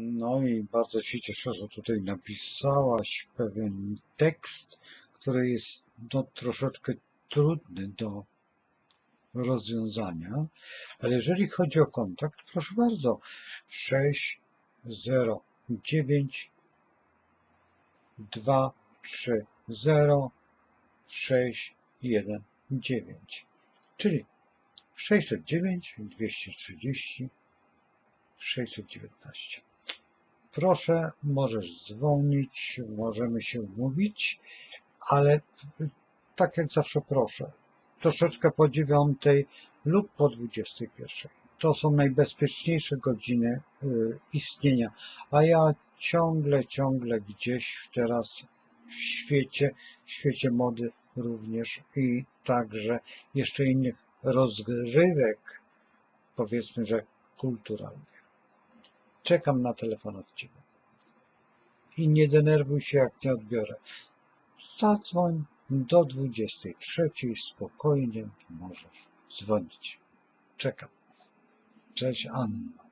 No i bardzo się cieszę, że tutaj napisałaś pewien tekst, który jest no, troszeczkę trudny do rozwiązania, ale jeżeli chodzi o kontakt, proszę bardzo, 6, 0, 9, 2, 3, 0, 6, 1, 9, czyli 609, 230, 619. Proszę, możesz dzwonić, możemy się umówić, ale tak jak zawsze proszę, troszeczkę po dziewiątej lub po dwudziestej pierwszej. To są najbezpieczniejsze godziny y, istnienia, a ja ciągle, ciągle gdzieś teraz w świecie, w świecie mody również i także jeszcze innych rozgrywek, powiedzmy, że kulturalnych. Czekam na telefon od Ciebie. I nie denerwuj się, jak nie odbiorę. Zadzwoń do 23. Spokojnie możesz dzwonić. Czekam. Cześć Anna.